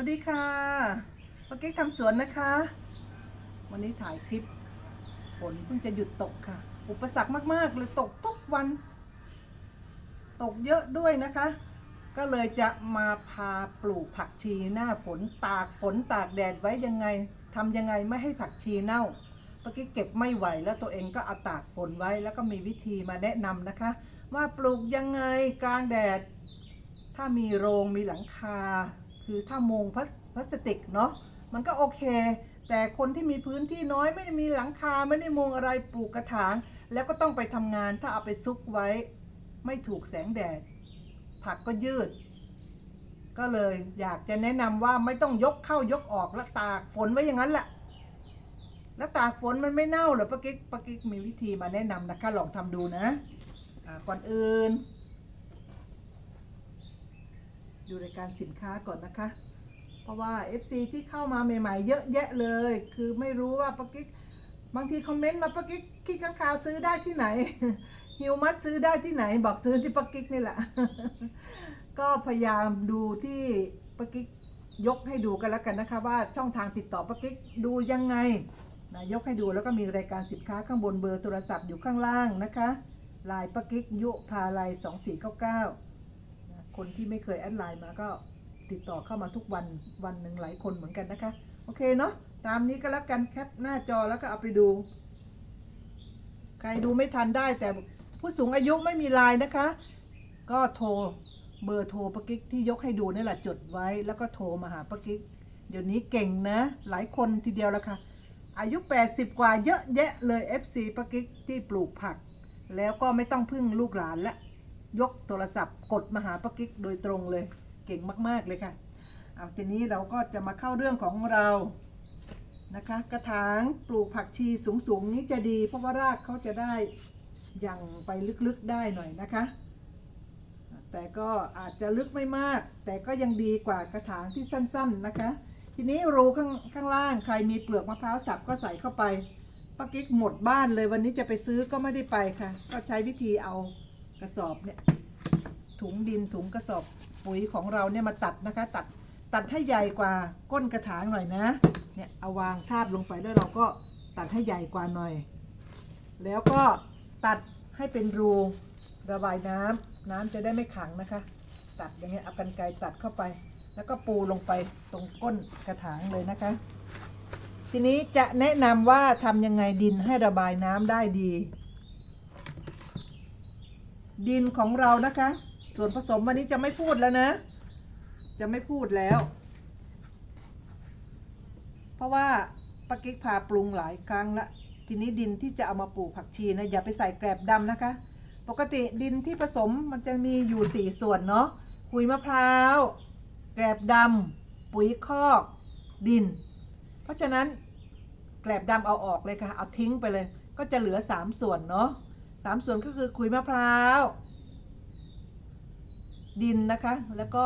วัสดีค่ะปากิ๊กทำสวนนะคะ วันนี้ถ่ายคลิปฝนเพิ่งจะหยุดตกค่ะ อุปสรรคมากๆเลยตกทุกวัน ตกเยอะด้วยนะคะ ก็เลยจะมาพาปลูกผักชีหน้าฝนตากฝนตากแดดไว้ยังไงทำยังไงไม่ให้ผักชีเน่าเมื่อกี้เก็บไม่ไหวแล้วตัวเองก็เอาตากฝนไว้แล้วก็มีวิธีมาแนะนำนะคะ ว่าปลูกยังไงกลางแดด ถ้ามีโรงมีหลังคา คือถ้ามุงพลาสพลาสติกเนาะมันก็โอเค แต่คนที่มีพื้นที่น้อยไม่ได้มีหลังคาไม่ได้มุงอะไรปลูกกระถาง แล้วก็ต้องไปทำงานถ้าเอาไปซุกไว้ ไม่ถูกแสงแดด ผักก็ยืด ก็เลยอยากจะแนะนำว่าไม่ต้องยกเข้ายกออกแล้วตากฝนไว้อย่างนั้นแหละแล้วตากฝนมันไม่เน่าเหรอป้ากิ๊กป้ากิ๊กมีวิธีมาแนะนำนะคะลองทำดูนะอ่าก่อนอื่น ดูรายการสินค้าก่อนนะคะ เพราะว่า FC ที่เข้ามาใหม่ ๆ เยอะแยะเลย คือไม่รู้ว่าปากิ๊กบางทีคอมเมนต์มาปากิ๊กขี้ข้างคาวซื้อได้ที่ไหนฮิวมัสซื้อได้ที่ไหน บอกซื้อที่ปากิ๊กนี่แหละ ก็พยายามดูที่ปากิ๊กยกให้ดูกันแล้วกันนะคะว่าช่องทางติดต่อปากิ๊กดูยังไงนะยกให้ดูแล้วก็มีรายการสินค้าข้างบนเบอร์โทรศัพท์อยู่ข้างล่างนะคะลายปากิ๊กยุพาลาย2499 คนที่ไม่เคยแอดไลน์มาก็ติดต่อเข้ามาทุกวันวันหนึ่งหลายคนเหมือนกันนะคะ โอเคเนาะตามนี้ก็แล้วกันแคปหน้าจอแล้วก็เอาไปดู ใครดูไม่ทันได้แต่ผู้สูงอายุไม่มีไลน์นะคะ ก็โทรเบอร์โทรปะกิ๊กที่ยกให้ดูนี่แหละจดไว้แล้วก็โทรมาหาปะกิ๊กเดี๋ยวนี้เก่งนะ หลายคนทีเดียวแล้วค่ะ อายุ 80 กว่าเยอะแยะเลย FC ปะกิ๊กที่ปลูกผัก แล้วก็ไม่ต้องพึ่งลูกหลานละ ยกโทรศัพท์ กดมาหาป้ากิ๊กโดยตรงเลย เก่งมาก ๆ เลยค่ะ เอาทีนี้เราก็จะมาเข้าเรื่องของเรา นะคะ กระถางปลูกผักชีสูง ๆ นี้จะดี เพราะว่ารากเขาจะได้ยังไปลึก ๆ ได้หน่อยนะคะ แต่ก็อาจจะลึกไม่มาก แต่ก็ยังดีกว่ากระถางที่สั้น ๆ นะคะ ทีนี้รูข้างข้างล่าง ใครมีเปลือกมะพร้าวสับก็ใส่เข้าไปป้ากิ๊กหมดบ้านเลยวันนี้จะไปซื้อก็ไม่ได้ไปค่ะ ก็ใช้วิธีเอา กระสอบเนี่ยถุงดินถุงกระสอบปุ๋ยของเราเนี่ยมาตัดนะคะ ตัดตัดให้ใหญ่กว่าก้นกระถางหน่อยนะเนี่ยเอาวางทาบลงไปแล้วเราก็ตัดให้ใหญ่กว่าหน่อย แล้วก็ตัดให้เป็นรูระบายน้ำน้ำจะได้ไม่ขังนะคะ ตัดอย่างเงี้ยเอากันไกรตัดเข้าไป แล้วก็ปูลงไปตรงก้นกระถางเลยนะคะ ทีนี้จะแนะนำว่าทำยังไงดินให้ระบายน้ำได้ดี ดินของเรานะคะ ส่วนผสมวันนี้จะไม่พูดแล้วนะ จะไม่พูดแล้ว เพราะว่าปากิ๊กพาปรุงหลายครั้งละทีนี้ดินที่จะเอามาปลูกผักชีนะอย่าไปใส่แกลบดำนะคะ ปกติดินที่ผสมมันจะมีอยู่สี่ส่วนเนาะขุยมะพร้าว แกลบดำปุ๋ยคอกดิน เพราะฉะนั้นแกลบดำเอาออกเลยค่ะ เอาทิ้งไปเลย ก็จะเหลือสามส่วนเนาะามส่วนก็คือขุยมะพร้าว ดินนะคะ แล้วก็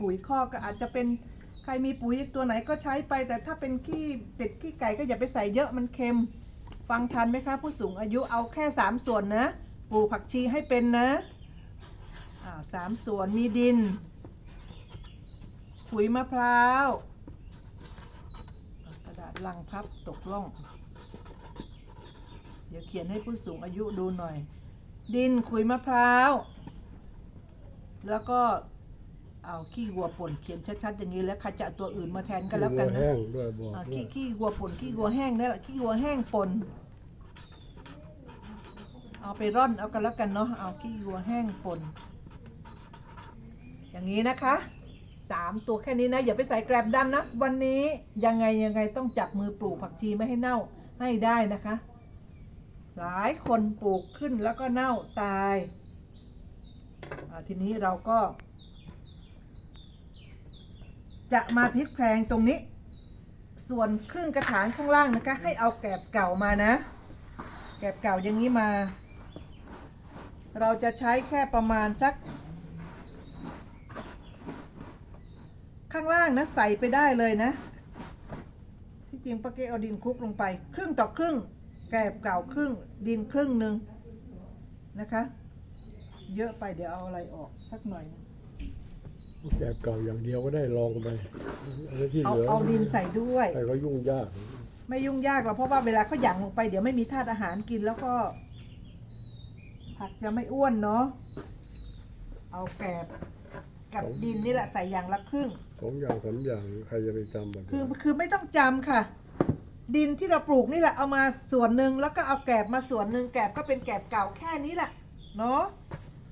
ปุ๋ยคอกก็อาจจะเป็นใครมีปุ๋ยตัวไหนก็ใช้ไป แต่ถ้าเป็นขี้เป็ดขี้ไก่ก็อย่าไปใส่เยอะมันเค็ม ฟังทันไหมคะ ผู้สูงอายุเอาแค่สามส่วนนะปลูกผักชีให้เป็นนะอ่าสามส่วนมีดินขุยมะพร้าวกระดาษลังพับตกล่อง เดี๋ยวเขียนให้ผู้สูงอายุดูหน่อย ดินขุยมะพร้าว แล้วก็เอาขี้วัวป่นเขียนชัดๆอย่างนี้แล้วใครจะเอาตัวอื่นมาแทนก็แล้วกันแห้นะงด้วยบอกอ่าด้วขี้ยขี้วัวป่นขี้วัวแห้งนี่แหละขี้วัวแห้งป่นเอาไปร่อนเอากันแล้วกันเนาะเอาขี้วัวแห้งป่นอย่างนี้นะคะสามตัวแค่นี้นะ อย่าไปใส่แกลบดำนะ วันนี้ยังไงยังไงต้องจับมือปลูกผักชีไม่ให้เน่าให้ได้นะคะ หลายคนปลูกขึ้นแล้วก็เน่าตายทีนี้เราก็ จะมาพลิกแพงตรงนี้ ส่วนครึ่งกระถางข้างล่างนะคะ ให้เอาแกบเก่ามานะ แกบเก่าอย่างนี้มา เราจะใช้แค่ประมาณสัก ข้างล่างนะใส่ไปได้เลยนะ ที่จริงป้าเกเอาดินคลุกลงไป ครึ่งต่อครึ่ง แกบเก่าครึ่งดินครึ่งหนึ่งนะคะ เยอะไปเดี๋ยวเอาอะไรออกสักหน่อยมแกบเก่าอย่างเดียวก็ได้ลองไปแล้วที่เอาเหลือเอาดินใส่ด้วย ใครก็ยุ่งยากไม่ยุ่งยากหรอกเพราะว่าเวลาเขาหยั่งลงไปเดี๋ยวไม่มีธาตุอาหารกินแล้วก็ ผักจะไม่อ้วนเนาะเอาแกบกับดินนี่แหละใส่อย่างละครึ่ง สองอย่างสามอย่างใครจะไปจำแบบคือคือไม่ต้องจำค่ะ ดินที่เราปลูกนี่แหละเอามาส่วนหนึ่งแล้วก็เอาแกบมาส่วนหนึ่งแกบก็เป็นแกบเก่าแค่นี้แหละเนาะ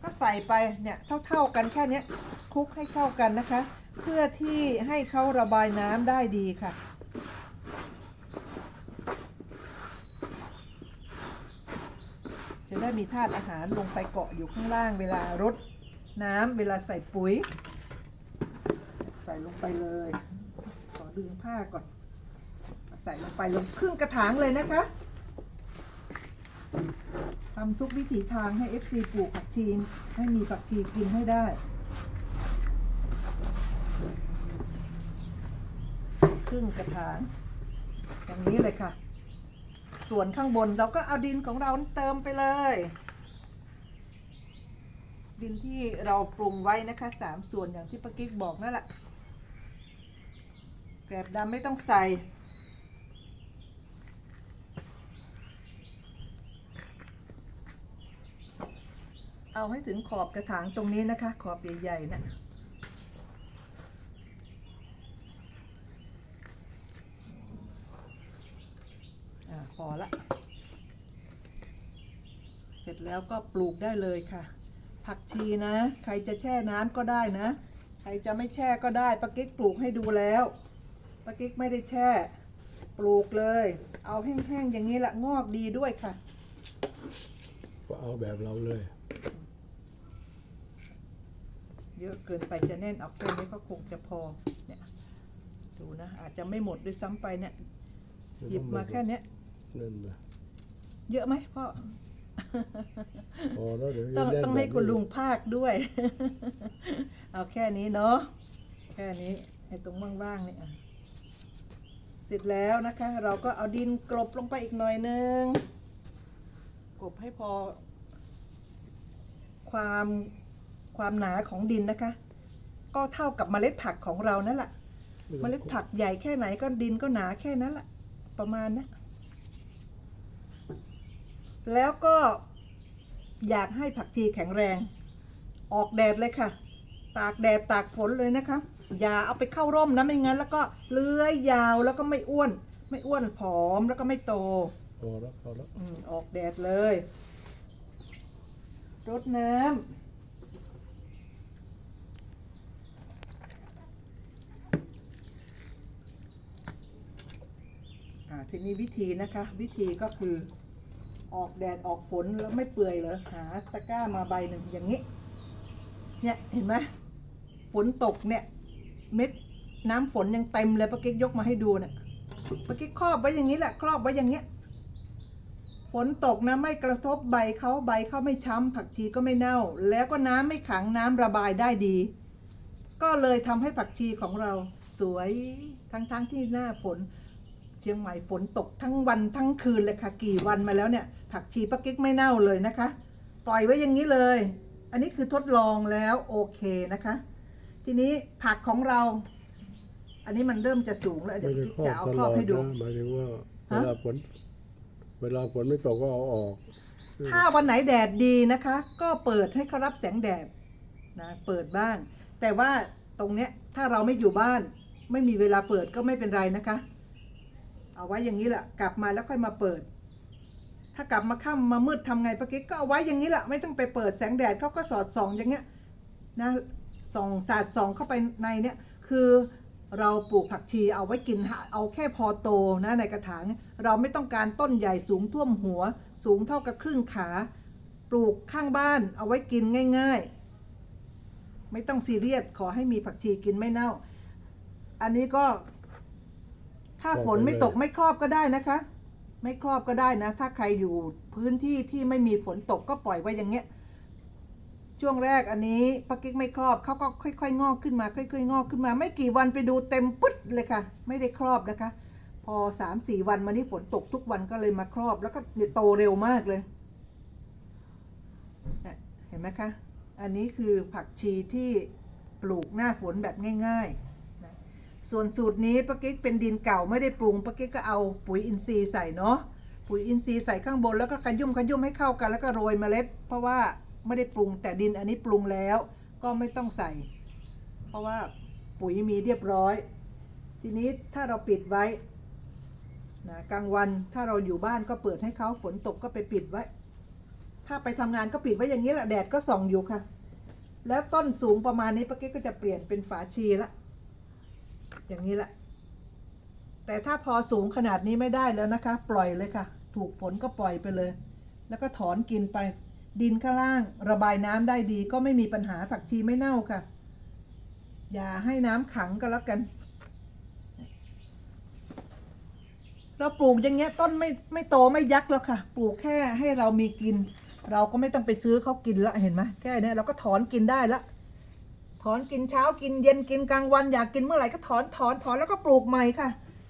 ก็ใส่ไปเนี่ยเท่าๆกันแค่นี้คลุกให้เข้ากันนะคะ เพื่อที่ให้เขาระบายน้ำได้ดีค่ะจะได้มีธาตุอาหารลงไปเกาะอยู่ข้างล่างเวลารดน้ำเวลาใส่ปุ๋ย ใส่ลงไปเลย ขอดึงผ้าก่อน ใส่ลงไปลงครึ่งกระถางเลยนะคะทำทุกวิถีทางให้ FC ปลูกผักชีให้มีผักชีกินให้ได้ ครึ่งกระถางอย่างนี้เลยค่ะ ส่วนข้างบนเราก็เอาดินของเราเติมไปเลย ดินที่เราปรุงไว้นะคะสามส่วนอย่างที่ป้ากิ๊กบอกนั่นแหละแกลบดำไม่ต้องใส่ เอาให้ถึงขอบกระถางตรงนี้นะคะ ขอบใหญ่ๆนะอ่าพอละ เสร็จแล้วก็ปลูกได้เลยค่ะ ผักชีนะ ใครจะแช่น้ำก็ได้นะ ใครจะไม่แช่ก็ได้ป้ากิ๊กปลูกให้ดูแล้วป้ากิ๊กไม่ได้แช่ ปลูกเลย เอาแห้งๆอย่างนี้ละงอกดีด้วยค่ะ ก็เอาแบบเราเลย เยอะเกินไปจะแน่นเอาแค่นี้ก็คงจะพอเนี่ยดูนะอาจจะไม่หมดด้วยซ้ำไปเนี่ยหยิบมาแค่เนี้ยนั่นนะเยอะไหมพ่อพอแล้วเดี๋ยวต้องจะแน่นต้องให้แบบคุณนี้ลุงภาคด้วย เอาแค่นี้เนาะแค่นี้ไอ้ตรงว่างๆเนี่ยอะเสร็จแล้วนะคะ เราก็เอาดินกลบลงไปอีกหน่อยนึงกลบให้พอ ความ ความหนาของดินนะคะ ก็เท่ากับเมล็ดผักของเรานั่นแหละเมล็ดผักใหญ่แค่ไหนก็ดินก็หนาแค่นั้นแหละประมาณนะแล้วก็อยากให้ผักชีแข็งแรง ออกแดดเลยค่ะ ตากแดดตากฝนเลยนะคะ อย่าเอาไปเข้าร่มนะไม่งั้น แล้วก็เลื้อยยาวแล้วก็ไม่อ้วน ไม่อ้วนผอมแล้วก็ไม่โตพอแล้วพอแล้วอืมออกแดดเลยรดน้ำ ทีนี้วิธีนะคะ วิธีก็คือออกแดดออกฝนแล้วไม่เปื่อยเหรอหาตะกร้ามาใบหนึ่งอย่างนี้ เนี่ยเห็นไหมฝนตกเนี่ยเม็ดน้ำฝนยังเต็มเลยป้ากิ๊กยกมาให้ดูเนี่ยป้ากิ๊กครอบไว้อย่างนี้แหละครอบไว้อย่างเงี้ยฝนตกนะไม่กระทบใบเขาใบเขาไม่ช้ำผักชีก็ไม่เน่า แล้วก็น้ำไม่ขังน้ำระบายได้ดี ก็เลยทำให้ผักชีของเราสวยทั้งๆทที่หน้าฝน ชียงใหม่ฝนตกทั้งวันทั้งคืนเลยค่ะ กี่วันมาแล้วเนี่ย ผักชีปะกิ๊กไม่เน่าเลยนะคะ ปล่อยไว้อย่างนี้เลย อันนี้คือทดลองแล้วโอเคนะคะ ทีนี้ผักของเรา อันนี้มันเริ่มจะสูงแล้วเดี๋ยวไม่ได้กิ๊กครอบจะเอาตครลออบดให้ดูนะหมายถึงว่าเวฮะลาฝนเวลาฝนไม่ตกก็เอาออก ถ้าวันไหนแดดดีนะคะ ก็เปิดให้เขารับแสงแดดนะเปิดบ้าง แต่ว่าตรงเนี้ยถ้าเราไม่อยู่บ้าน ไม่มีเวลาเปิดก็ไม่เป็นไรนะคะ เอาไว้อย่างนี้แหละกลับมาแล้วค่อยมาเปิด ถ้ากลับมาค่ำมามืดทำไงปะกิ๊กก็เอาไว้อย่างนี้แหละไม่ต้องไปเปิดแสงแดดเขาก็สอดส่องอย่างเงี้ยนะส่องสาดส่องเข้าไปในเนี้ยคือเราปลูกผักชีเอาไว้กินหาเอาแค่พอโตนะในกระถางเราไม่ต้องการต้นใหญ่สูงท่วมหัว สูงเท่ากับครึ่งขา ปลูกข้างบ้านเอาไว้กินง่าย ๆ ไม่ต้องซีเรียสขอให้มีผักชีกินไม่เน่า อันนี้ก็ ถ้าฝนไม่ตกไม่ครอบก็ได้นะคะ ไม่ครอบก็ได้นะ ถ้าใครอยู่พื้นที่ที่ไม่มีฝนตกก็ปล่อยไว้อย่างเงี้ย ช่วงแรกอันนี้ปักกิ๊กไม่ครอบเขาก็ค่อย ๆ งอกขึ้นมา ค่อย ๆ งอกขึ้นมา ไม่กี่วันไปดูเต็มปึ๊ดเลยค่ะ ไม่ได้ครอบนะคะ พอสามสี่วันมานี้ฝนตกทุกวันก็เลยมาครอบ แล้วก็เนี่ยโตเร็วมากเลยเนี่ยเห็นไหมคะ อันนี้คือผักชีที่ปลูกหน้าฝนแบบง่ายๆนะ ส่วนสูตรนี้ป้ากิ๊กเป็นดินเก่าไม่ได้ปรุงป้ากิ๊กก็เอาปุ๋ยอินทรีย์ใส่เนาะปุ๋ยอินทรีย์ใส่ข้างบนแล้วก็ขยุ่มขยุ่มให้เข้ากันแล้วก็โรยเมล็ด เพราะว่าไม่ได้ปรุงแต่ดินอันนี้ปรุงแล้วก็ไม่ต้องใส่ เพราะว่าปุ๋ยมีเรียบร้อย ทีนี้ถ้าเราปิดไว้นะกลางวันถ้าเราอยู่บ้านก็เปิดให้เขาฝนตกก็ไปปิดไว้ ถ้าไปทำงานก็ปิดไว้อย่างนี้แหละแดดก็ส่องอยู่ค่ะ แล้วต้นสูงประมาณนี้ป้ากิ๊กก็จะเปลี่ยนเป็นฝาชีละ อย่างนี้แหละ แต่ถ้าพอสูงขนาดนี้ไม่ได้แล้วนะคะ ปล่อยเลยค่ะ ถูกฝนก็ปล่อยไปเลย แล้วก็ถอนกินไป ดินข้างล่าง ระบายน้ำได้ดีก็ไม่มีปัญหาผักชีไม่เน่าค่ะ อย่าให้น้ำขังก็แล้วกัน เราปลูกอย่างเงี้ยต้นไม่ไม่โตไม่ยักษ์แล้วค่ะ ปลูกแค่ให้เรามีกิน เราก็ไม่ต้องไปซื้อเขากินละเห็นไหมแค่นี้เราก็ถอนกินได้ละ ถอนกินเช้ากินเย็นกินกลางวันอยากกินเมื่อไหร่ก็ถอนถอนถอนแล้วก็ปลูกใหม่ค่ะ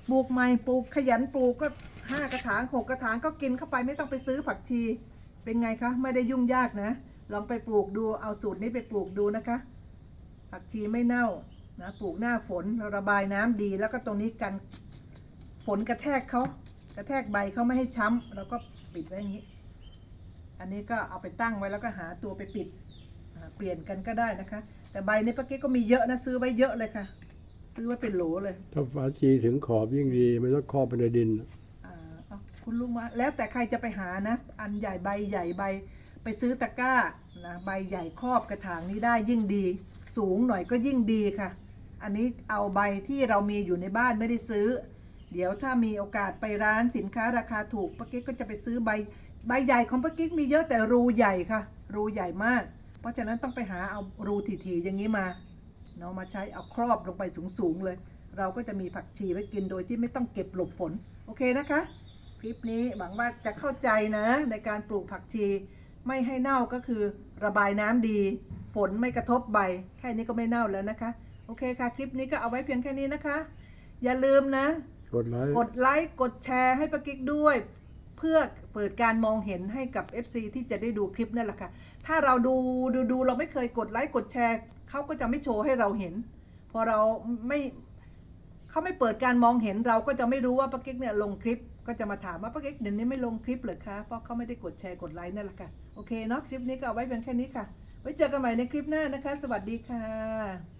ปลูกใหม่ปลูกขยันปลูกก็ห้ากระถางหกกระถางก็กินเข้าไปไม่ต้องไปซื้อผักชี เป็นไงคะไม่ได้ยุ่งยากนะ ลองไปปลูกดูเอาสูตรนี้ไปปลูกดูนะคะ ผักชีไม่เน่านะปลูกหน้าฝนระบายน้ำดี แล้วก็ตรงนี้กันฝนกระแทกเขากระแทกใบเขาไม่ให้ช้ำเราก็ปิดไว้อย่างนี้ อันนี้ก็เอาไปตั้งไว้แล้วก็หาตัวไปปิดเปลี่ยนกันก็ได้นะคะ แต่ใบในปาเก๊กก็มีเยอะนะซื้อไว้เยอะเลยค่ะ ซื้อไว้เป็นโหลเลยถ้าฝาชีถึงขอบยิ่งดีไม่ต้องครอบไปในดิน อ่าเอาคุณลุงมาแล้วแต่ใครจะไปหานะ อันใหญ่ใบใหญ่ใบ ไปซื้อตะกร้านะใบใหญ่ครอบกระถางนี้ได้ยิ่งดี สูงหน่อยก็ยิ่งดีค่ะ อันนี้เอาใบที่เรามีอยู่ในบ้านไม่ได้ซื้อ เดี๋ยวถ้ามีโอกาสไปร้านสินค้าราคาถูกป้ากิ๊กก็จะไปซื้อใบใบใหญ่ของป้ากิ๊กมีเยอะแต่รูใหญ่ค่ะ รูใหญ่มาก เพราะฉะนั้นต้องไปหาเอารูถี่ๆอย่างนี้มาเนาะมาใช้เอาครอบลงไปสูงๆเลย เราก็จะมีผักชีไว้กินโดยที่ไม่ต้องเก็บหลบฝน โอเคนะคะ คลิปนี้หวังว่าจะเข้าใจนะในการปลูกผักชีไม่ให้เน่าก็คือระบายน้ำดี ฝนไม่กระทบใบ แค่นี้ก็ไม่เน่าแล้วนะคะ โอเคค่ะ คลิปนี้ก็เอาไว้เพียงแค่นี้นะคะ อย่าลืมนะ กดไลค์กดไลค์กดแชร์ให้ปากิ๊กด้วย เพื่อเปิดการมองเห็นให้กับ FC ที่จะได้ดูคลิปนั่นแหละค่ะ ถ้าเราดูดูดูเราไม่เคยกดไลค์กดแชร์เขาก็จะไม่โชว์ให้เราเห็น พอเราไม่เขาไม่เปิดการมองเห็นเราก็จะไม่รู้ว่าป้าเก๊กเนี่ยลงคลิป ก็จะมาถามว่าป้าเก๊กเดี๋ยวนี้ไม่ลงคลิปเหรอคะเพราะเขาไม่ได้กดแชร์กดไลค์นั่นแหละค่ะโอเคเนาะคลิปนี้ก็เอาไว้เพียงแค่นี้ค่ะ ไว้เจอกันใหม่ในคลิปหน้านะคะ สวัสดีค่ะ